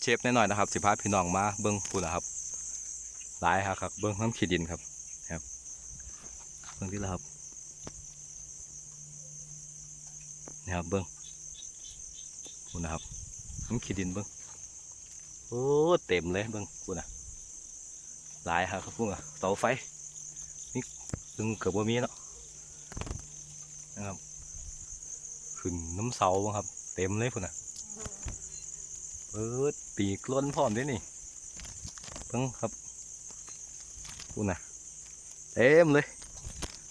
เชฟแน่นอนนะครับ สิพาพี่น้องมาเบิ้งพูนะครับหลายครับครับเบิ้งน้ำขีดินครับครับเบิ้งที่แล้วครับนี่ครับเบิ้งพูนะครับน้ำขีดินเบิ้งโอ้เต็มเลยเบิ้งพูนะหลายครับครับพูดนะเสาไฟนี่ซึ่งเกือบว่ามีเนาะนะครับขึ้นน้ำเสาบ่ครับ เต็มเลยพูดนะ เปิดปีกล้นพร้อมด้วยนี่เพิ่งครับพูน่ะเต็มเลย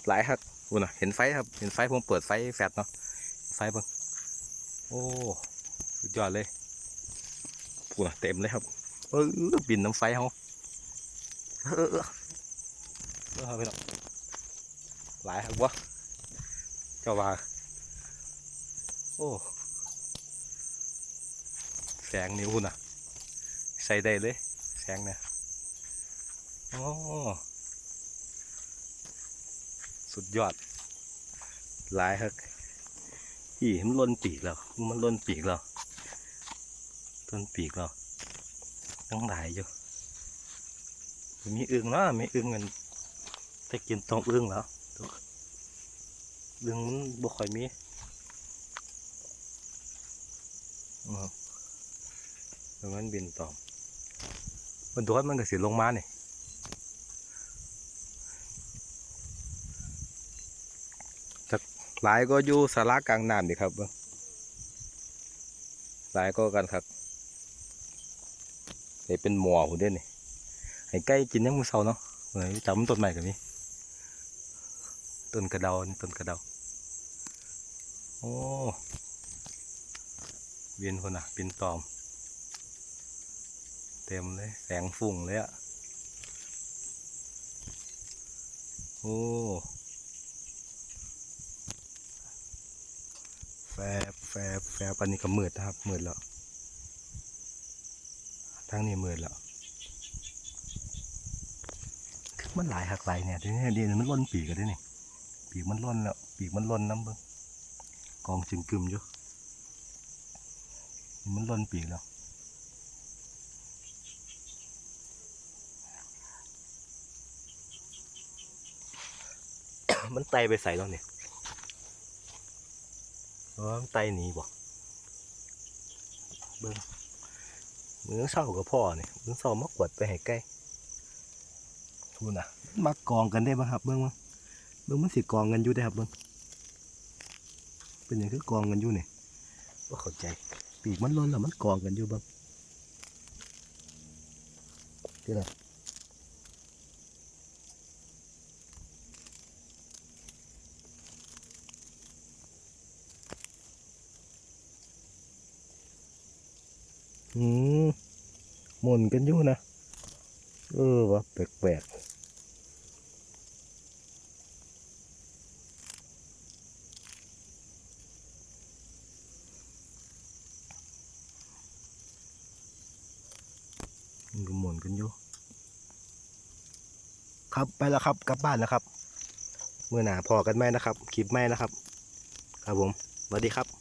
หลายครับพูน่ะเห็นไฟครับ เห็นไฟผมเปิดไฟแฟลชเนาะไฟเบิ่งโอ้สุดยอดเลยพูน่ะเต็มเลยครับเออบินน้ำไฟเขาเออเออเออไปเนาะหลายครับวะเจ้าว่าโอ้ แสงนิ้วนะใส่ได้เลย แสงเนี่ยโอ้สุดยอด หลายครับอีมันล่นปีกแล้ว มันล่นปีกแล้วต้นปีกแล้วตั้งหลายอยู่ มีอึ่งเนาะมีอึ่งกันแต่กินตรงอึ่งแล้วอึ่งมันบ่ค่อยมีอ๋อ ตรงนั้นบินต่อมันตัวมันก็สิลงมาเนี่ยจากหลายก็อยู่สาระกลางน้ำดิครับหลายก็กันครับเห็เป็นหมอหุ่นเด่นนี่ให้ใกล้กินยังมือเศร้าเนาะเฮ้ยจำต้นใหม่กันนี่ต้นกระเดานี่ต้นกระเดาโอ้บินคนน่ะบินตอม เต็มเลย แสงฝุ่งเลยอะโอ้แฟบแฟบแฟบอันนี้ก็มืดนะครับ มืดแล้วทางนี้มืดแล้ว มันหลายหักหลายเนี่ยทีนี้ดีมันล่นปีกกันด้วยนี่ปีกมันล่นแล้ว ปีกมันล่นน้ำเบิ้งกองจึงกึมอยู่ มันล่นปีกแล้ว มันไตไปใส่แล้วเนี่ยเออมันไตหนีบ่เบิ้งมือเศร้ากับพ่อเนี่ยมือเศร้ามากวดไปให้ใกล้ทูน่ะมากองกันได้บ้างครับเบิ้งมั้งเบิ้งมันสิกองกันอยู่ได้ครับเบิ้งเป็นอย่างคือกองกันอยู่เนี่ยว่าเข้าใจปีกมันล้นแล้วมันกองกันอยู่เบ้างที่ไหน อืมหมุนกันอยู่นะ เออวะแปลกๆมันก็หมุนกันอยู่ ครับไปแล้วครับกลับบ้านแล้วครับ เมื่อหนาพอกันไหมนะครับ คลิปไหมนะครับ ครับผมสวัสดีครับ